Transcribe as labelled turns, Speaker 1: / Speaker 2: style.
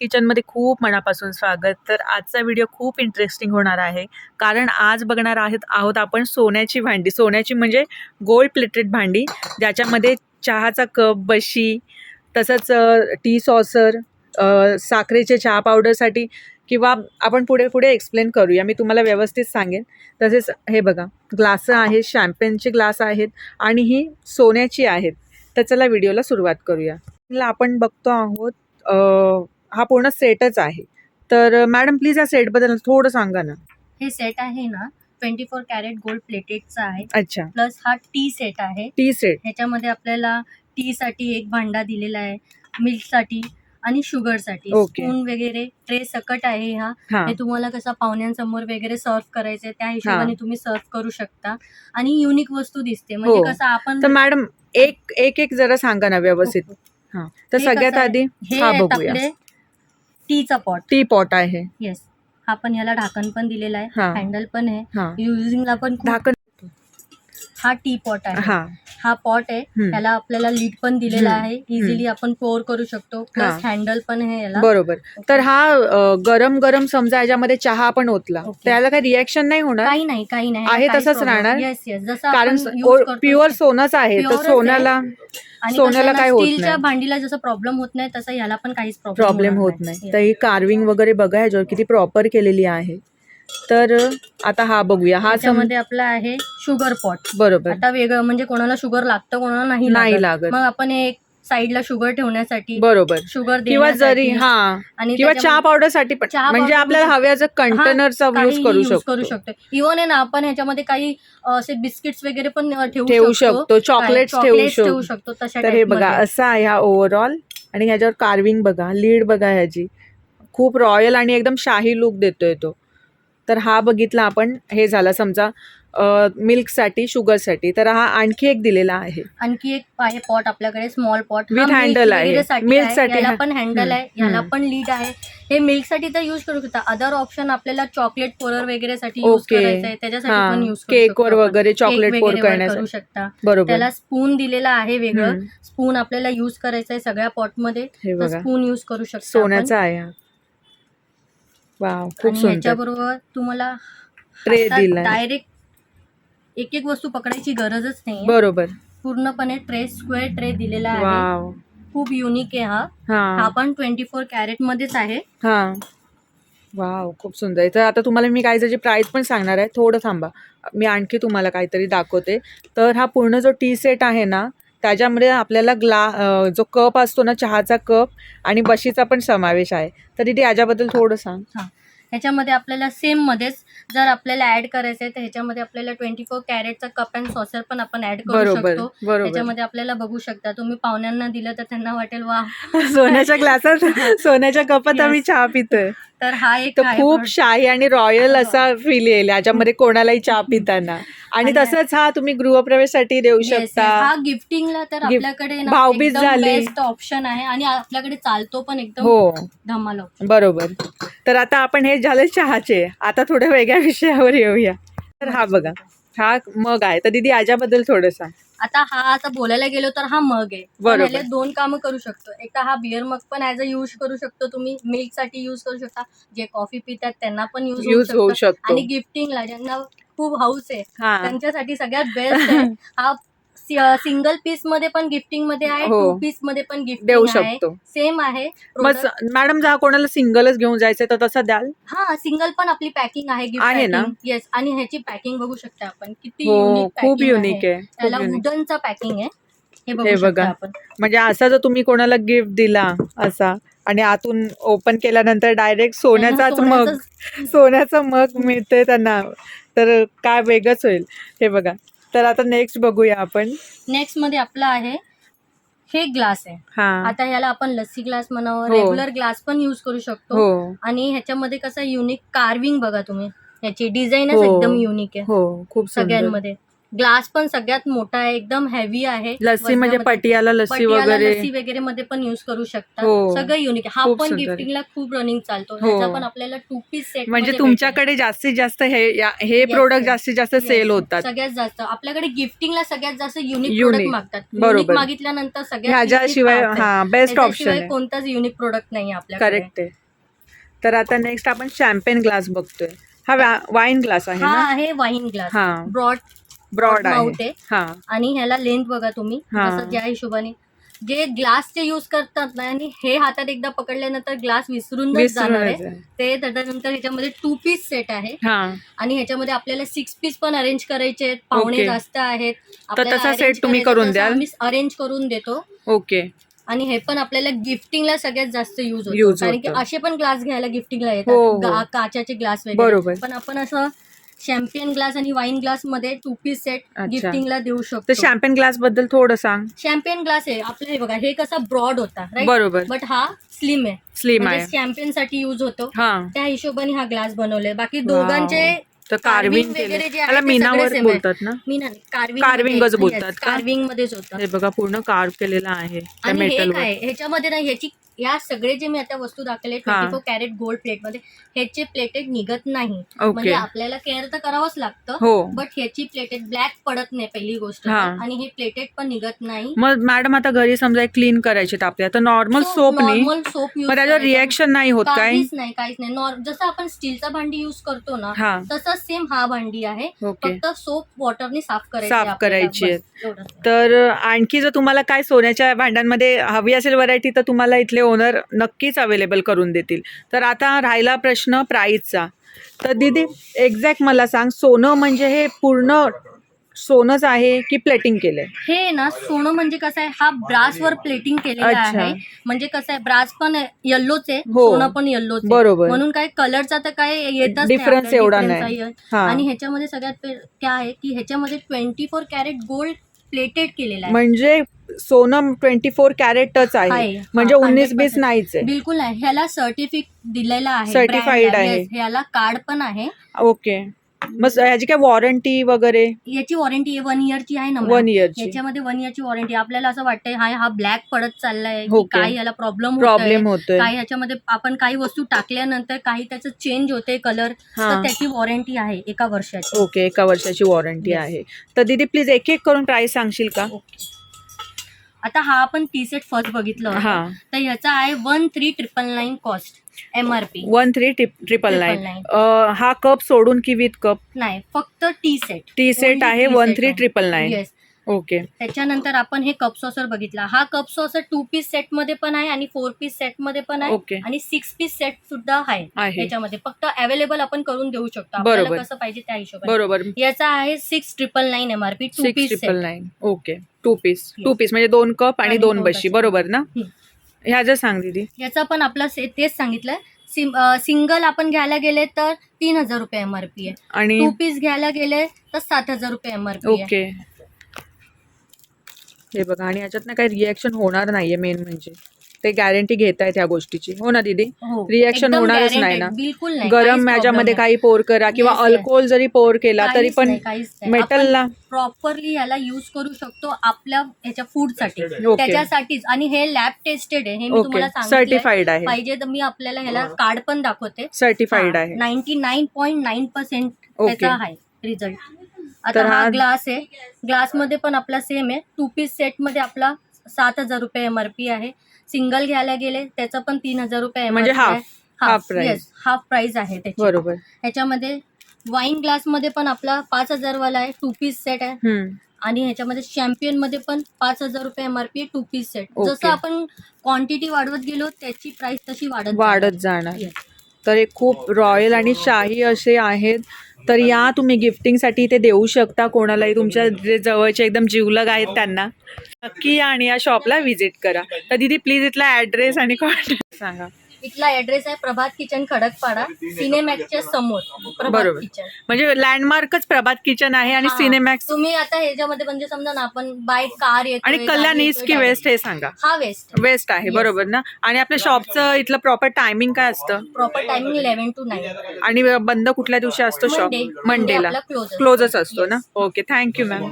Speaker 1: किचनमध्ये खूप मनापासून स्वागत. तर आजचा व्हिडिओ खूप इंटरेस्टिंग होणार आहे. कारण आज बघणार आहेत आहोत आपण सोन्याची भांडी. सोन्याची म्हणजे गोल्ड प्लेटेड भांडी ज्याच्यामध्ये चहाचा कप बशी तसंच टी सॉसर साखरेचे चहा पावडरसाठी किंवा आपण पुढे पुढे एक्सप्लेन करूया. मी तुम्हाला व्यवस्थित सांगेन. तसेच हे बघा ग्लास आहेत शॅम्पेनचे ग्लास आहेत आणि ही सोन्याची आहेत. तर चला व्हिडिओला सुरुवात करूया. आपण बघतो आहोत हा पूर्ण सेटच आहे. तर मॅडम प्लीज या सेटबद्दल थोडं सांगा ना.
Speaker 2: हे सेट आहे ना ट्वेंटी फोर कॅरेट गोल्ड प्लेटेडचा आहे.
Speaker 1: अच्छा.
Speaker 2: प्लस हा टी सेट आहे.
Speaker 1: Tea set.
Speaker 2: ह्याच्यामध्ये आपल्याला टी साठी एक भांडा दिलेला आहे मिल्कसाठी आणि
Speaker 1: शुगरसाठी.
Speaker 2: स्पून वगैरे ट्रे सकट आहे हा.
Speaker 1: हा.
Speaker 2: हे तुम्हाला कसा पाहुण्यांसमोर वगैरे सर्व करायचंय त्या हिशोबाने. तुम्ही सर्व करू शकता. आणि युनिक वस्तू दिसते म्हणजे
Speaker 1: हो.
Speaker 2: कसं आपण
Speaker 1: तर मॅडम एक एक एक जरा सांगा ना व्यवस्थित. हा. तर
Speaker 2: हे
Speaker 1: सगळ्यात
Speaker 2: आहे?
Speaker 1: आधी
Speaker 2: हे
Speaker 1: हा
Speaker 2: आहेत
Speaker 1: बघूया.
Speaker 2: आपले टीचा पॉट.
Speaker 1: टी पॉट आहे.
Speaker 2: येस हा पण याला ढाकण पण दिलेला आहे.
Speaker 1: हा.
Speaker 2: हँडल पण आहे.
Speaker 1: हा.
Speaker 2: युजिंगला पण खूप-
Speaker 1: ढाकण
Speaker 2: हा टी पॉट आहे.
Speaker 1: हा.
Speaker 2: हा पॉट आहे. त्याला आपल्याला लीड पण दिलेला. आहे. इझिली आपण पोर करू शकतो. प्लस. हँडल पण आहे याला.
Speaker 1: बरोबर. तर हा अ, गरम गरम समजा याच्यामध्ये चहा पण ओतला. त्याला काही रिॲक्शन नाही होणार?
Speaker 2: काही नाही काही नाही.
Speaker 1: आहे तसंच राहणार?
Speaker 2: येस येस जसं
Speaker 1: कारण
Speaker 2: आपण
Speaker 1: प्युअर सोनच आहे. तर. सोन्याला सोन्याला काय होत
Speaker 2: स्टीलच्या
Speaker 1: नाही.
Speaker 2: भांडीला जसं प्रॉब्लेम होत नाही तसं याला पण काहीच प्रॉब्लेम
Speaker 1: प्रॉब्लेम होत नाही. तर ही कार्विंग वगैरे बघा किती प्रॉपर केलेली आहे. तर आता हा बघूया. हा सम
Speaker 2: त्याच्यामध्ये आपला आहे शुगर पॉट
Speaker 1: बरोबर.
Speaker 2: आता वेगळं म्हणजे कोणाला शुगर लागतं कोणाला नाही
Speaker 1: नाही
Speaker 2: लागत. मग आपण एक साईडला शुगर ठेवण्यासाठी
Speaker 1: बरोबर.
Speaker 2: शुगर
Speaker 1: किंवा जरी हा.
Speaker 2: आणि
Speaker 1: किंवा चहा
Speaker 2: त्याच्यामध्ये-
Speaker 1: पावडरसाठी पण.
Speaker 2: चहा
Speaker 1: म्हणजे
Speaker 2: powder
Speaker 1: आपल्याला
Speaker 2: मध्ये-
Speaker 1: हव्याचं कंटेनरचा यूज
Speaker 2: काहीही
Speaker 1: करू
Speaker 2: use करू शकतो. इव्हन आहे ना आपण ह्याच्यामध्ये काही अ, असे बिस्किट्स वगैरे पण अ, ठेवू
Speaker 1: शकतो. चॉकलेट्स ठेवू शकतो.
Speaker 2: शकतो तशा
Speaker 1: तर हे
Speaker 2: type
Speaker 1: बघा
Speaker 2: मध्ये.
Speaker 1: असं आहे हा ओव्हरऑल आणि ह्याच्यावर कार्विंग बघा लीड बघा ह्याची. खूप रॉयल आणि एकदम शाही लुक देतोय तो. तर हा बघितला आपण हे झाला समजा मिल्कसाठी शुगरसाठी. तर हा आणखी एक दिलेला आहे.
Speaker 2: आणखी एक आहे पॉट आपल्याकडे स्मॉल पॉट.
Speaker 1: With handle आहे. Milk साठी
Speaker 2: याला पण हँडल आहे. याला. पण लीड आहे. हे मिल्कसाठी तर युज करू शकता. अदर ऑप्शन आपल्याला चॉकलेट पोरर वगैरे साठी युज. करायचं आहे. त्याच्यासाठी पण युज
Speaker 1: cake वर वगैरे chocolate pour
Speaker 2: करू. शकता.
Speaker 1: बरोबर.
Speaker 2: त्याला स्पून दिलेला आहे वेगळं. स्पून आपल्याला युज करायचं आहे सगळ्या
Speaker 1: पॉटमध्ये बघा.
Speaker 2: स्पून युज करू शकता.
Speaker 1: सोन्याचा आहे वाव खूप
Speaker 2: आणि
Speaker 1: सुंदर.
Speaker 2: ह्याच्याबरोबर तुम्हाला
Speaker 1: Tray दिलाय.
Speaker 2: डायरेक्ट एक एक वस्तू पकडायची गरजच नाही.
Speaker 1: बरोबर.
Speaker 2: पूर्णपणे ट्रे स्क्वेअर ट्रे दिलेला आहे.
Speaker 1: वाव.
Speaker 2: खूप युनिक आहे हा. हा.
Speaker 1: हा
Speaker 2: पण ट्वेंटी फोर कॅरेट मध्येच आहे.
Speaker 1: हा. वाव खूप सुंदर. आहे तर आता तुम्हाला मी काय त्याची प्राईस पण सांगणार आहे. थोडं थांबा. मी आणखी तुम्हाला काहीतरी दाखवते. तर हा पूर्ण जो टी सेट आहे ना त्याच्यामध्ये आपल्याला ग्ला जो कप असतो ना चहाचा कप आणि बशीचा पण समावेश आहे. तर तिथे याच्याबद्दल थोडं सांग.
Speaker 2: ह्याच्यामध्ये आपल्याला सेम मध्येच जर आपल्याला ऍड करायचं आहे तर ह्याच्यामध्ये आपल्याला ट्वेंटी फोर कॅरेटचा कप अँड सॉसर पण आपण ऍड करू
Speaker 1: बरोबर
Speaker 2: शकतो.
Speaker 1: बरोबर.
Speaker 2: त्याच्यामध्ये आपल्याला बघू शकता तुम्ही पाहुण्यांना दिलं तर त्यांना वाटेल वा
Speaker 1: सोन्याच्या ग्लासात सोन्याच्या कपात आम्ही
Speaker 2: Yes.
Speaker 1: चहा पितोय.
Speaker 2: तर हा एक
Speaker 1: तर
Speaker 2: आहे
Speaker 1: खूप
Speaker 2: product.
Speaker 1: शाही आणि रॉयल असा फील येईल. याच्यामध्ये कोणालाही चहा पिताना. आणि तसंच हा तुम्ही गृहप्रवेशासाठी देऊ
Speaker 2: Yes, yes.
Speaker 1: शकता.
Speaker 2: हा गिफ्टिंगला तर
Speaker 1: Gift-
Speaker 2: आपल्याकडे ना
Speaker 1: भाऊबीज
Speaker 2: एकदम
Speaker 1: झाली.
Speaker 2: बेस्ट ऑप्शन आहे आणि आपल्याकडे चालतो पण एकदम
Speaker 1: हो.
Speaker 2: धमाल option.
Speaker 1: बरोबर. तर आता आपण हे झालं चहाचे. आता थोड्या वेगळ्या विषयावर येऊया. तर हा बघा. हा मग आहे. तर दीदी याच्याबद्दल थोडं सांग
Speaker 2: आता हा आता बोलायला गेलो तर हा मग आहे. पण
Speaker 1: बरोबर.
Speaker 2: दोन कामं करू शकतो. एक तर हा बिअर मग पण ऍज अ यूज करू शकतो तुम्ही. मिल्कसाठी युज करू शकता. जे कॉफी पितात त्यांना पण युज
Speaker 1: यूज होऊ शकतो.
Speaker 2: आणि गिफ्टिंगला ज्यांना खूप हाऊस आहे
Speaker 1: हा.
Speaker 2: त्यांच्यासाठी सगळ्यात बेस्ट आहे. हा सिंगल पीसमध्ये पण गिफ्टिंगमध्ये आहे
Speaker 1: हो.
Speaker 2: टू पीसमध्ये पण
Speaker 1: देऊ
Speaker 2: गिफ्टिंग आहे.
Speaker 1: शकतो.
Speaker 2: सेम आहे.
Speaker 1: मग
Speaker 2: Product-
Speaker 1: मॅडम जर कोणाला सिंगलच घेऊन जायचंय तर तसं द्याल?
Speaker 2: हा सिंगल पण आपली पॅकिंग आहे
Speaker 1: आहे ना?
Speaker 2: येस आणि ह्याची पॅकिंग बघू शकता आपण. किती
Speaker 1: हो
Speaker 2: युनिक
Speaker 1: खूप युनिक आहे.
Speaker 2: त्याला
Speaker 1: युनिक
Speaker 2: वुडनचा पॅकिंग आहे. हे
Speaker 1: हे
Speaker 2: बघू
Speaker 1: बघा.
Speaker 2: शकता आपण.
Speaker 1: म्हणजे असा जर तुम्ही कोणाला गिफ्ट दिला असा आणि आतून ओपन केल्यानंतर डायरेक्ट सोन्याचाच मग
Speaker 2: सोन्याचंच-
Speaker 1: सोन्याचं मग मिळतंय त्यांना तर काय वेगळंच होईल. हे बघा. तर आता नेक्स्ट बघूया आपण.
Speaker 2: नेक्स्टमध्ये आपला आहे हे ग्लास आहे.
Speaker 1: हा.
Speaker 2: आता ह्याला आपण लस्सी ग्लास म्हणावं
Speaker 1: हो.
Speaker 2: रेग्युलर ग्लास पण युज करू शकतो.
Speaker 1: हो.
Speaker 2: आणि ह्याच्यामध्ये कसं युनिक कार्विंग बघा तुम्ही. ह्याची डिझाईनच
Speaker 1: हो.
Speaker 2: एकदम युनिक आहे.
Speaker 1: हो खूप सुंदर.
Speaker 2: सगळ्यांमध्ये. ग्लास पण सगळ्यात मोठा आहे एकदम हेवी आहे
Speaker 1: लस्सी म्हणजे. पटियाला लस्सी
Speaker 2: पटियाला
Speaker 1: वगैरे
Speaker 2: लस्सी वगैरे मध्ये पण युज करू शकता
Speaker 1: हो.
Speaker 2: सगळं युनिक हा
Speaker 1: खूप
Speaker 2: पण
Speaker 1: सुंदर.
Speaker 2: गिफ्टिंगला खूप रनिंग चालतो
Speaker 1: हो.
Speaker 2: ह्याचा पण आपल्याला टू पीस सेट
Speaker 1: म्हणजे तुमच्याकडे जास्तीत जास्त हे या- हे
Speaker 2: Yes,
Speaker 1: प्रोडक्ट
Speaker 2: yes.
Speaker 1: जास्तीत जास्त सेल होतात
Speaker 2: सगळ्यात जास्त आपल्याकडे गिफ्टिंगला सगळ्यात जास्त युनिक
Speaker 1: Unique.
Speaker 2: प्रोडक्ट मागतात
Speaker 1: बरोबर.
Speaker 2: युनिक मागितल्यानंतर सगळ्यात
Speaker 1: ह्याच्याशिवाय
Speaker 2: unique.
Speaker 1: हा बेस्ट ऑप्शन
Speaker 2: त्याच्याशिवाय
Speaker 1: आहे
Speaker 2: कोणताच युनिक प्रोडक्ट नाही आपल्याकडे
Speaker 1: करेक्ट आहे तर आता नेक्स्ट आपण शॅम्पेन ग्लास बघतोय हा वाईन ग्लास आहे
Speaker 2: हा
Speaker 1: ना
Speaker 2: आहे वाईन ग्लास
Speaker 1: हा
Speaker 2: ब्रॉड
Speaker 1: ब्रॉड
Speaker 2: mouth
Speaker 1: आहे. हा
Speaker 2: आणि ह्याला लेंथ बघा तुम्ही
Speaker 1: हा.
Speaker 2: ज्या हिशोबाने जे ग्लासचे यूज करतात ना आणि हे हातात एकदा पकडल्यानंतर ग्लास विसरूनच जाणार आहे
Speaker 1: विसरूनच आहे.
Speaker 2: ते त्याच्यानंतर ह्याच्यामध्ये टू पीस सेट आहे
Speaker 1: हा
Speaker 2: आणि ह्याच्यामध्ये आपल्याला सिक्स पीस पण अरेंज करायचे आहेत पाहुणे
Speaker 1: Okay.
Speaker 2: जास्त आहेत
Speaker 1: तसा set तुम्ही करून द्याल?
Speaker 2: अरेंज करून देतो
Speaker 1: ओके
Speaker 2: आणि हे पण आपल्याला गिफ्टिंगला सगळ्यात जास्त युज होतो कारण की
Speaker 1: होतं.
Speaker 2: असे पण ग्लास घ्यायला गिफ्टिंगला
Speaker 1: हो,
Speaker 2: येतात
Speaker 1: हो.
Speaker 2: गा- काचाचे ग्लास
Speaker 1: बरोबर.
Speaker 2: वगैरे पण आपण असं शॅम्पियन ग्लास आणि वाईन ग्लासमध्ये टू पीस सेट
Speaker 1: अच्छा.
Speaker 2: गिफ्टिंगला देऊ
Speaker 1: तर
Speaker 2: शकतो.
Speaker 1: शॅम्पेन ग्लासबद्दल थोडं सांग.
Speaker 2: शॅम्पियन ग्लास आहे आपलं हे बघा हे कसा ब्रॉड होता राईट
Speaker 1: बरोबर.
Speaker 2: बट हा स्लिम आहे.
Speaker 1: स्लिम आहे.
Speaker 2: म्हणजे चॅम्पियनसाठी युज होतो.
Speaker 1: हा.
Speaker 2: त्या हिशोबाने हा ग्लास बनवलाय. बाकी
Speaker 1: Wow.
Speaker 2: दोघांचे
Speaker 1: तर कार्विंग
Speaker 2: वगैरे आहे
Speaker 1: त्याला मीनावर
Speaker 2: सगळे same आहे.
Speaker 1: बोलतात ना?
Speaker 2: मी ना कार्विंग
Speaker 1: बोलतात का?
Speaker 2: कार्विंग मध्येच होतं.
Speaker 1: हे बघा पूर्ण कार्व केलेलं आहे त्या
Speaker 2: आणि हे
Speaker 1: मेटल
Speaker 2: काय ह्याच्यामध्ये ना ह्याची या सगळे जे मी आता वस्तू दाखवले
Speaker 1: हा.
Speaker 2: ट्वेंटी फोर कॅरेट गोल्ड प्लेटमध्ये ह्याचे प्लेटेड निघत नाही. म्हणजे आपल्याला केअर तर करावंच लागतं
Speaker 1: हो.
Speaker 2: बट ह्याची प्लेटेड ब्लॅक पडत नाही पहिली गोष्ट.
Speaker 1: हा.
Speaker 2: आणि हे प्लेटेड पण निघत नाही.
Speaker 1: मग मॅडम आता घरी समजा क्लीन करायचे आपल्या तर नॉर्मल सोपनी
Speaker 2: नॉर्मल सोप
Speaker 1: मग त्याच्यावर रिएक्शन नाही होत काय?
Speaker 2: काहीच नाही काहीच नाही. नॉर जसं आपण स्टीलचा भांडी युज करतो ना
Speaker 1: हा.
Speaker 2: तसंच सेम हा भांडी आहे
Speaker 1: ओके
Speaker 2: फक्त सोप वॉटरने साफ करायची
Speaker 1: साफ
Speaker 2: आपल्याला.
Speaker 1: करायची आहे.
Speaker 2: बस, एवढंच.
Speaker 1: तर आणखी जर तुम्हाला काय सोन्याच्या भांड्यांमध्ये हवी असेल व्हरायटी तर तुम्हाला इथले ओनर नक्कीच अवेलेबल करून देतील तर आता राहिला प्रश्न प्राईसचा तर दीदी एक्झॅक्ट मला सांग सोनं म्हणजे हे पूर्ण सोनंच आहे की प्लेटिंग केलंय
Speaker 2: हे ना सोनं म्हणजे कसं आहे हा ब्रास वर प्लेटिंग केलेलं
Speaker 1: अच्छा.
Speaker 2: आहे म्हणजे कसं आहे ब्रास पण येल्लोच आहे
Speaker 1: हो.
Speaker 2: सोनं पण येल्लोच आहे
Speaker 1: बरोबर
Speaker 2: म्हणून काय कलरचा तर काय येतच नाही
Speaker 1: Difference
Speaker 2: आपल्याला,
Speaker 1: एवढा
Speaker 2: difference
Speaker 1: नाही.
Speaker 2: आहे.
Speaker 1: हा
Speaker 2: आणि ह्याच्यामध्ये सगळ्यात पे- काय आहे की ह्याच्यामध्ये twenty four carat gold plated केलेला आहे
Speaker 1: म्हणजे सोनं ट्वेंटी फोर कॅरेटच आहे
Speaker 2: आहे.
Speaker 1: म्हणजे
Speaker 2: हा,
Speaker 1: उन्नीस बीस
Speaker 2: 100%
Speaker 1: नाहीच आहे
Speaker 2: बिलकुल नाही ह्याला सर्टिफिकेट दिलेलं आहे
Speaker 1: Certified
Speaker 2: brand ला.
Speaker 1: आहे.
Speaker 2: Yes, ह्याला कार्ड पण आहे
Speaker 1: ओके मग ह्याची काय वॉरंटी वगैरे?
Speaker 2: याची वॉरंटी वन इयरची आहे ना मॅम?
Speaker 1: वन इयरची
Speaker 2: याच्यामध्ये वन इयरची वॉरंटी आपल्याला असं वाटतंय हा हा ब्लॅक पडत चाललाय की
Speaker 1: Okay.
Speaker 2: काय याला प्रॉब्लेम
Speaker 1: प्रॉब्लेम होतोय
Speaker 2: काही ह्याच्यामध्ये आपण काही वस्तू टाकल्यानंतर काही त्याचं चेंज होते कलर
Speaker 1: हा.
Speaker 2: तर त्याची वॉरंटी आहे एका वर्षाची.
Speaker 1: ओके एका वर्षाची वॉरंटी
Speaker 2: Yes.
Speaker 1: आहे. तर दीदी प्लीज एक एक करून प्राइस सांगशील का?
Speaker 2: आता हा आपण टी सेट फर्स्ट बघितलं. होतं.
Speaker 1: हा.
Speaker 2: तर ह्याचा आहे one three triple nine cost M R P
Speaker 1: one three triple nine. हा कप सोडून की विथ कप
Speaker 2: नाही फक्त टी सेट
Speaker 1: टी सेट आहे one three. Triple nine okay
Speaker 2: त्याच्यानंतर आपण हे कप सॉसर बघितला. हा कप सॉसर टू पीस सेटमध्ये पण आहे आणि फोर पीस सेटमध्ये पण आहे
Speaker 1: ओके
Speaker 2: आणि सिक्स पीस सेट सुद्धा आहे
Speaker 1: आहे.
Speaker 2: याच्यामध्ये फक्त अवेलेबल आपण करून देऊ शकतो. आपल्याला
Speaker 1: बरोबर.
Speaker 2: कसं पाहिजे त्या हिशोबाने.
Speaker 1: बरोबर.
Speaker 2: याचा आहे six triple nine M R P two piece
Speaker 1: triple nine okay two piece two. Piece म्हणजे दोन कप आणि दोन बशी. बरोबर ना?
Speaker 2: हम्म.
Speaker 1: ह्या जर सांग दीदी.
Speaker 2: याचा पण आपला से- तेच सांगितलंय. सिंगल आपण घ्यायला गेले तर तीन हजार रुपये एम आर पी आहे.
Speaker 1: आणि
Speaker 2: टू पीस घ्यायला गेले तर सात हजार रुपये एम आर पी आहे.
Speaker 1: ओके. हे बघा आणि याच्यात ना काही रिॲक्शन होणार नाहीये मेन म्हणजे. ते गॅरंटी घेतायत ह्या गोष्टीची. हो ना दीदी?
Speaker 2: हो,
Speaker 1: reaction
Speaker 2: एकदम
Speaker 1: होणारच नाही ना.
Speaker 2: बिलकुल नाही.
Speaker 1: गरम
Speaker 2: काहीच
Speaker 1: माझ्यामध्ये
Speaker 2: problem नाही.
Speaker 1: काही पोर करा किंवा
Speaker 2: Yes, yes.
Speaker 1: अल्कोहोल जरी पोर केला तरी पण. मेटलला
Speaker 2: प्रॉपरली याला युज करू शकतो आपल्या ह्याच्या फूडसाठी
Speaker 1: ओके
Speaker 2: त्याच्यासाठीच. आणि हे लॅब टेस्टेड आहे. हे मी तुम्हाला
Speaker 1: सर्टिफाईड आहे.
Speaker 2: पाहिजे तर मी आपल्याला ह्याला कार्ड पण दाखवते.
Speaker 1: सर्टिफाईड आहे.
Speaker 2: Ninety nine point nine percent. त्याचा आहे रिझल्ट
Speaker 1: तर
Speaker 2: आता हा
Speaker 1: हा-
Speaker 2: ग्लास आहे. ग्लासमध्ये पण आपला सेम आहे. टू पीस सेटमध्ये आपला सात हजार रुपये एम आर पी आहे. सिंगल घ्यायला गेले त्याचं पण तीन हजार रुपये
Speaker 1: म्हणजे
Speaker 2: हाफ. येस हाफ प्राइस आहे त्याची.
Speaker 1: बरोबर.
Speaker 2: ह्याच्यामध्ये वाईन ग्लासमध्ये पण आपला पाच हजार वाला आहे टू पीस सेट आहे. आणि ह्याच्यामध्ये चॅम्पियनमध्ये पण पाच हजार रुपये एमआरपी टू पीस सेट. जसं आपण क्वांटिटी वाढवत गेलो त्याची प्राइस तशी वाढत
Speaker 1: वाढत जाणार. तर हे खूप रॉयल आणि शाही असे आहेत. तर या तुम्ही गिफ्टिंगसाठी ते देऊ शकता. कोणालाही तुमच्या जे जवळचे एकदम जिवलग आहेत त्यांना. नक्की या आणि या शॉपला व्हिजिट करा. तर दीदी प्लीज इथला ॲड्रेस आणि कॉन्टॅक्ट सांगा.
Speaker 2: इथला ऍड्रेस आहे प्रभात किचन खडकपाडा सिनेमॅक्सच्या समोर प्रभात
Speaker 1: बरोबर.
Speaker 2: किचन
Speaker 1: म्हणजे लँडमार्कच प्रभात किचन आहे आणि
Speaker 2: हा.
Speaker 1: सिनेमॅक्स
Speaker 2: तुम्ही आता ह्याच्यामध्ये म्हणजे समजा ना आपण बाय कार येतो
Speaker 1: आणि कल्याण ईस्ट की वेस्ट हे सांगा.
Speaker 2: हा वेस्ट
Speaker 1: वेस्ट आहे
Speaker 2: Yes.
Speaker 1: बरोबर ना? आणि आपल्या शॉपचं इथलं प्रॉपर टायमिंग काय असतं?
Speaker 2: Proper timing eleven to nine
Speaker 1: आणि बंद कुठल्या दिवशी असतो शॉप
Speaker 2: Monday.
Speaker 1: मंडेला
Speaker 2: Monday आपला close असतो.
Speaker 1: क्लोजच असतो ना? Okay thank you ma'am